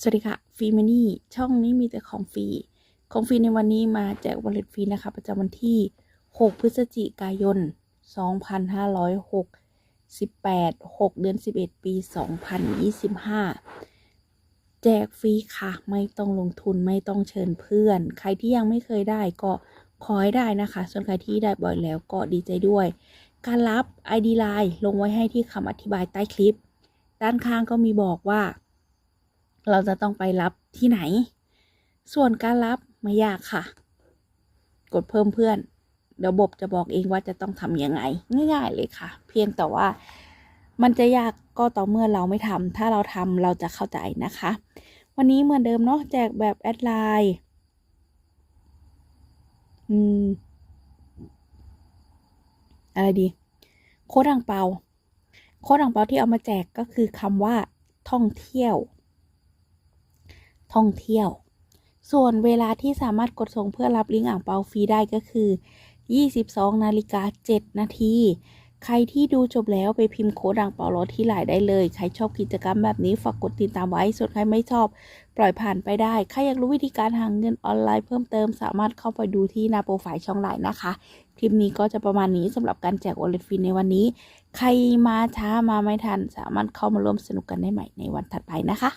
สวัสดีค่ะฟรีมานี่ช่องนี้มีแต่ของฟรีของฟรีในวันนี้มาแจกวอลเล็ตฟรีนะคะประจำวันที่ 6 พฤศจิกายน 2568 6 เดือน 11 ปี 2025 แจกฟรีค่ะ ไม่ต้องลงทุนไม่ต้องเชิญเพื่อน ใครที่ยังไม่เคยได้ก็ขอให้ได้นะคะ ส่วนใครที่ได้บ่อยแล้วก็ดีใจด้วย การรับ ID Line ลงไว้ให้ที่คำอธิบายใต้คลิป ด้านข้างก็มีบอกว่า เราจะต้องไปรับที่ไหน ส่วนการรับไม่ยากค่ะ กดเพิ่มเพื่อนเดี๋ยวบบจะบอกเองว่าจะต้องทำยังไง ง่ายๆเลยค่ะ เพียงแต่ว่ามันจะยากก็ต่อเมื่อเราไม่ทำถ้าเราทำเราจะเข้าใจนะคะ วันนี้เหมือนเดิมเนาะแจกแบบแอดไลน์อืม อะไรดี โค้ดอ่างเปา โค้ดอ่างเปาที่เอามาแจกก็คือคำว่าท่องเที่ยว ท่องเที่ยว ส่วนเวลาที่สามารถกดส่งเพื่อรับลิงก์อ่างเปาฟรีได้ก็คือ 22นาฬิกา7นาทีใครที่ดูจบแล้วไปพิมพ์โค้ดอ่างเปารอที่ไลน์ได้เลย ใครชอบกิจกรรมแบบนี้ฝากกดติดตามไว้ ส่วนใครไม่ชอบ ปล่อยผ่านไปได้ ใครอยากรู้วิธีการหาเงินออนไลน์เพิ่มเติม สามารถเข้าไปดูที่หน้าโปรไฟล์ช่องไลน์นะคะ คลิปนี้ก็จะประมาณนี้สำหรับการแจกวอลเลฟรีในวันนี้ ใครมาช้ามาไม่ทัน สามารถเข้ามาร่วมสนุกกันได้ใหม่ในวันถัดไปนะคะ